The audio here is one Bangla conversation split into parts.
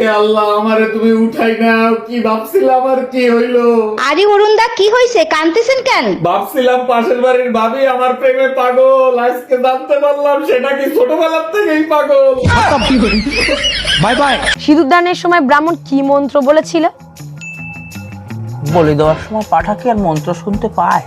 হে আল্লাহ আমারে তুমি উঠাই নাও। কি ভাবছিলাম আর কি হইল? আরে অরুণদা কি হয়েছে কানতেছেন কেন? ভাবছিলাম পাশের বাড়ির ভাবি আমার প্রেমে পাগল। আজকে জানতে পারলাম সেটা কি ছোটবেলার থেকেই পাগল। Bye bye. সিঁদুরদানের সময় ব্রাহ্মণ কি মন্ত্র বলেছিল? বলে দেওয়ার সময় পাঠা কি আর মন্ত্র শুনতে পায়?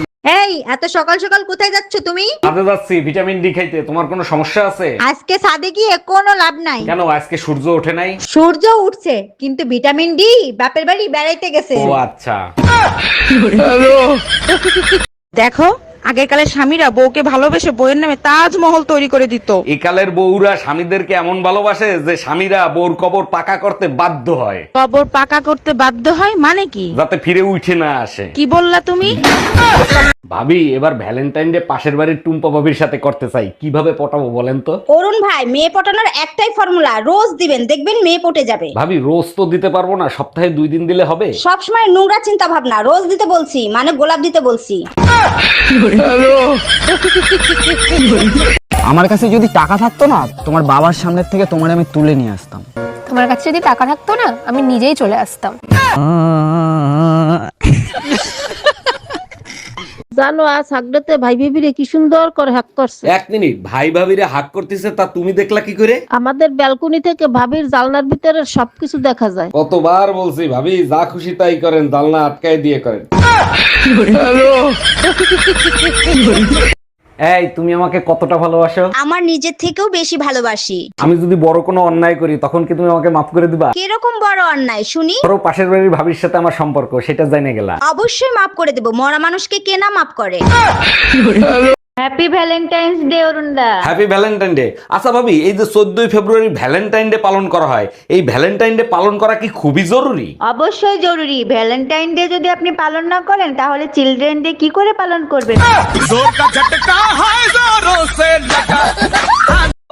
এই এত সকাল সকাল কোথায় যাচ্ছ তুমি? কাজে যাচ্ছি ভিটামিন ডি খাইতে। তোমার কোনো সমস্যা আছে? আজকে সাদে গিয়ে কোনো লাভ নাই। কেন আজকে সূর্য ওঠে নাই? সূর্য উঠছে কিন্তু ভিটামিন ডি বাপের বাড়ি বেড়াইতে গেছে। ও আচ্ছা। দেখো আগেরকালের স্বামীরা বউকে ভালোবেসে বইয়ের নামে তাজমহল তৈরি করে দিত। একালের বউরা স্বামীদেরকে এমন ভালোবাসে যে স্বামীরা বউর কবর পাকা করতে বাধ্য হয়। কবর পাকা করতে বাধ্য হয় মানে কি? যাতে ফিরে উঠে না আসে। কি বললা তুমি? ভাবি এবার ভ্যালেন্টাইন ডে পাশের বাড়ির টুম্পা ভাবির সাথে করতে চাই। কীভাবে পটাবো বলেন তো? অরুণ ভাই মেয়ে পটানোর একটাই ফর্মুলা রোজ দিবেন দেখবেন মেয়ে পটে যাবে। ভাবি রোজ তো দিতে পারব না সপ্তাহে দুই দিন দিলে হবে? সবসময় নোংরা চিন্তা ভাবনা রোজ দিতে বলছি মানে গোলাপ দিতে বলছি। আমার কাছে যদি টাকা থাকতো না তোমার বাবার সামনের থেকে তোমার আমি তুলে নিয়ে আসতাম। তোমার কাছে যদি টাকা থাকতো না আমি নিজেই চলে আসতাম। জানো আজ হাগড়াতে ভাই ভাবিরে কি সুন্দর করে হাক করছে। এক মিনিট ভাই ভাবিরে হাক করতেছে তা তুমি দেখলা কি করে? আমাদের ব্যালকনি থেকে ভাবির জালনার ভিতরে সবকিছু দেখা যায়। কতবার বলছি ভাবি যা খুশি তাই করেন জালনা আটকায় দিয়ে করেন। এই তুমি আমাকে কতটা ভালোবাসো? আমার নিজের থেকেও বেশি ভালোবাসি। আমি যদি বড় কোনো অন্যায় করি তখন কি তুমি আমাকে মাফ করে দিবা? কীরকম বড় অন্যায় শুনি? ধরো পাশের বাড়ির ভাবির সাথে আমার সম্পর্ক সেটা জানে গেলা। অবশ্যই মাফ করে দেব। মরা মানুষকে কে না মাফ করে? হ্যাপি ভ্যালেন্টাইন্স ডে অরুণদা। হ্যাপি ভ্যালেন্টাইন ডে আচ্ছা ভাবি এই যে চোদ্দই ফেব্রুয়ারি ভ্যালেন্টাইন ডে পালন করা হয় এই ভ্যালেন্টাইন ডে পালন করা কি খুবই জরুরি? অবশ্যই জরুরি। ভ্যালেন্টাইন ডে যদি আপনি পালন না করেন তাহলে চিলড্রেন ডে কি করে পালন করবেন?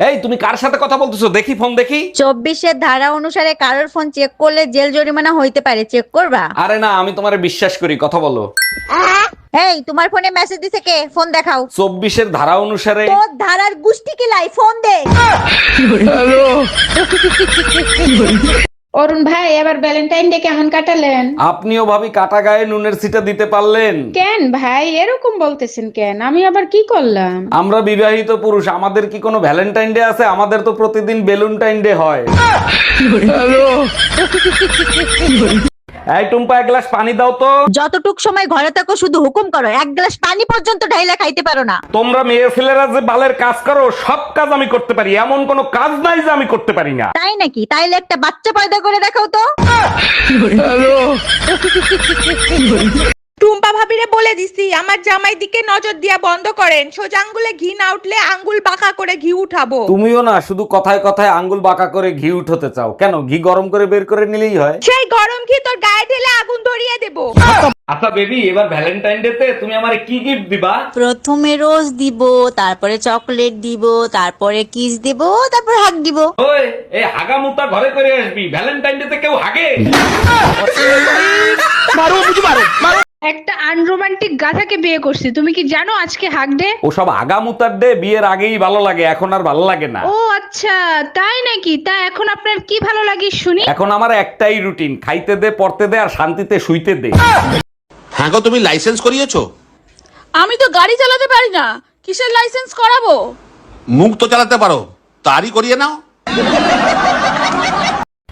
এই তুমি কার সাথে কথা বলতেছো? দেখি ফোন দেখি। চব্বিশের ধারা অনুসারে কারোর ফোন চেক করলে জেল জরিমানা হইতে পারে। চেক করবা? আরে না আমি তোমার বিশ্বাস করি কথা বলো। এই তোমার ফোনে মেসেজ দিছে কে? ফোন দেখাও। চব্বিশের ধারা অনুসারে তোর ধারার গুষ্টি কি লাই? ফোন দে। অরুণ ভাই এবার ভ্যালেন্টাইন ডে কেমন কাটালেন? আপনিও ভাবি কাটা গায়ে নুনের সিটা দিতে পারলেন। কেন ভাই? এরকম বলতেছেন কেন? আমি আবার কি করলাম? আমরা বিবাহিত পুরুষ আমাদের কি কোনো ভ্যালেন্টাইন ডে আছে? আমাদের তো প্রতিদিন বেলুনটাইন ডে হয়। এই টুম্পা এক গ্লাস পানি দাও তো। যতটুক সময় ঘরে থাকো শুধু হুকুম করো এক গ্লাস পানি পর্যন্ত ঢাইলা খাইতে পারো না। তোমরা মেয়ে ছেলেরা যে বালের কাজ করো সব কাজ আমি করতে পারি এমন কোনো কাজ নাই যে আমি করতে পারি না। তাই নাকি? তাইলে একটা বাচ্চা পয়দা করে দেখাও তো। ভাবিরে বলে দিছি আমার জামাই দিকে নজর দিয়া বন্ধ করেন। সোজা আঙ্গুলে ঘি না উঠলে আঙ্গুল বাঁকা করে ঘি উঠাবো। তুমিও না শুধু কথায় কথায় আঙ্গুল বাঁকা করে ঘি উঠতে চাও। কেন? ঘি গরম করে বের করে নিলেই হয়। সেই গরম ঘি তোর গায়ে ঢেলে আগুন ধরিয়ে দেবো। আচ্ছা বেবি এবার ভ্যালেন্টাইন ডে তে তুমি আমারে কি গিফট দিবা? প্রথমে রোজ দিব তারপরে চকলেট দিব তারপরে কিস দিব তারপর হাক দিব। ওই এই হাগা মুতা ঘরে করে আসবি। ভ্যালেন্টাইন ডে তে কেউ হাগে? একটা আনরোমান্টিক গাধাকে বিয়ে করছি। তুমি কি জানো আজকে হাক ডে ওসব আগা মুতার ডে বিয়ের আগেই ভালো লাগে এখন আর ভালো লাগে না। ও আচ্ছা তাই নাকি? তা এখন আপনার কি ভালো লাগে শুনি? এখন আমার একটাই রুটিন খাইতে দে পড়তে দে আর শান্তিতে শুইতে দে। হ্যাঁ গো তুমি লাইসেন্স করিয়েছো? আমি তো গাড়ি চালাতে পারি না। কিসের লাইসেন্স করাবো? মুখ তো চালাতে পারো তারই করিয়ে নাও।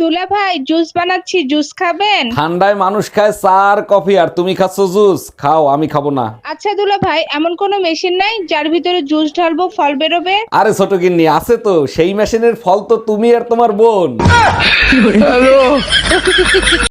তুলা ভাই জুস বানাচ্ছি জুস খাবেন? ঠান্ডায় মানুষ খায় চা আর কফি আর তুমি খাচ্ছ জুস। খাও আমি খাব না। আচ্ছা দুলা ভাই এমন কোনো মেশিন নাই যার ভিতরে জুস ঢালবো ফল বেরোবে? আরে ছোট গিন্নি আছে তো। সেই মেশিনের ফল তো তুমি আর তোমার বোন।